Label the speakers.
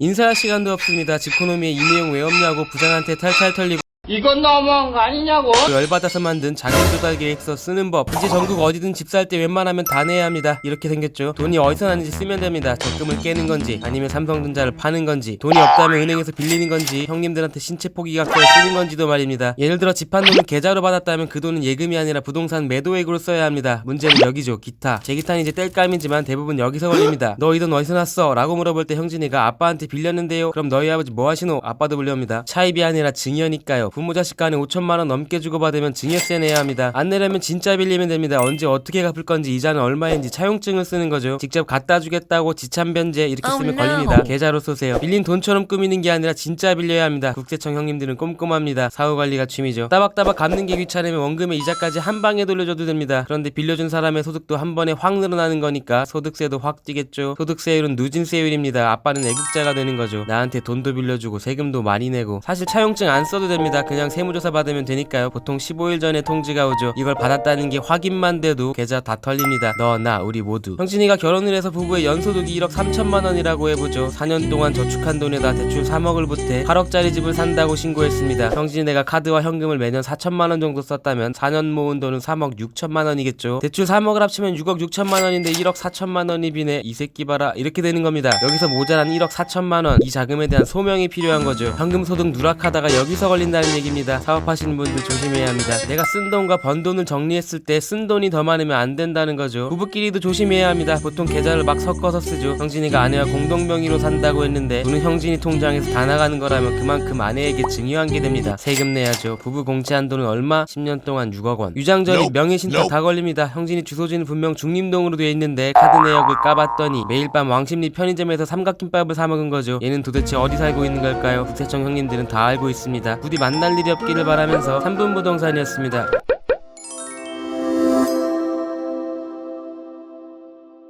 Speaker 1: 인사할 시간도 없습니다. 지코노미의 이 내용 왜 없냐고 부장한테 탈탈 털리고
Speaker 2: 이건 너무한 거 아니냐고.
Speaker 1: 열받아서 만든 자금 조달 계획서 쓰는 법. 이제 전국 어디든 집 살 때 웬만하면 다 내야 합니다. 이렇게 생겼죠. 돈이 어디서 나는지 쓰면 됩니다. 적금을 깨는 건지 아니면 삼성전자를 파는 건지 돈이 없다면 은행에서 빌리는 건지 형님들한테 신체 포기각서를 쓰는 건지도 말입니다. 예를 들어 집 한 돈을 계좌로 받았다면 그 돈은 예금이 아니라 부동산 매도액으로 써야 합니다. 문제는 여기죠. 기타. 제 기타는 이제 뗄감이지만 대부분 여기서 걸립니다. 너 이 돈 어디서 났어? 라고 물어볼 때 형진이가 아빠한테 빌렸는데요. 그럼 너희 아버지 뭐 하시노? 아빠도 불려옵니다. 차입이 아니라 증여니까요. 부모 자식 간에 5천만 원 넘게 주고받으면 증여세 내야 합니다. 안 내려면 진짜 빌리면 됩니다. 언제 어떻게 갚을 건지 이자는 얼마인지 차용증을 쓰는 거죠. 직접 갖다 주겠다고 지참 변제 이렇게 쓰면 걸립니다. 계좌로 쏘세요. 빌린 돈처럼 꾸미는 게 아니라 진짜 빌려야 합니다. 국세청 형님들은 꼼꼼합니다. 사후 관리가 취미죠. 따박따박 갚는 게 귀찮으면 원금의 이자까지 한 방에 돌려줘도 됩니다. 그런데 빌려준 사람의 소득도 한 번에 확 늘어나는 거니까 소득세도 확 뛰겠죠. 소득세율은 누진세율입니다. 아빠는 애국자가 되는 거죠. 나한테 돈도 빌려주고 세금도 많이 내고 사실 차용증 안 써도 됩니다. 그냥 세무조사 받으면 되니까요. 보통 15일 전에 통지가 오죠. 이걸 받았다는 게 확인만 돼도 계좌 다 털립니다. 너, 나, 우리 모두. 형진이가 결혼을 해서 부부의 연소득이 1억 3천만 원이라고 해보죠. 4년 동안 저축한 돈에다 대출 3억을 보태 8억짜리 집을 산다고 신고했습니다. 형진이 내가 카드와 현금을 매년 4천만 원 정도 썼다면 4년 모은 돈은 3억 6천만 원이겠죠. 대출 3억을 합치면 6억 6천만 원인데 1억 4천만 원이 비네. 이 새끼 봐라. 이렇게 되는 겁니다. 여기서 모자란 1억 4천만 원. 이 자금에 대한 소명이 필요한 거죠. 현금 소득 누락하다가 여기서 걸린다는 얘기입니다. 사업하시는 분들 조심해야 합니다. 내가 쓴 돈과 번 돈을 정리했을 때 쓴 돈이 더 많으면 안 된다는 거죠. 부부끼리도 조심해야 합니다. 보통 계좌를 막 섞어서 쓰죠. 형진이가 아내와 공동 명의로 산다고 했는데 돈은 형진이 통장에서 다 나가는 거라면 그만큼 아내에게 증여한 게 됩니다. 세금 내야죠. 부부 공채한 돈은 얼마? 10년 동안 6억 원. 유장전입, 명예신탁 다 걸립니다. 형진이 주소지는 분명 중림동으로 돼 있는데 카드 내역을 까봤더니 매일 밤 왕십리 편의점에서 삼각김밥을 사 먹은 거죠. 얘는 도대체 어디 살고 있는 걸까요? 국세청 형님들은 다 알고 있습니다. 부디 만날 일이 없기를 바라면서 3분 부동산이었습니다.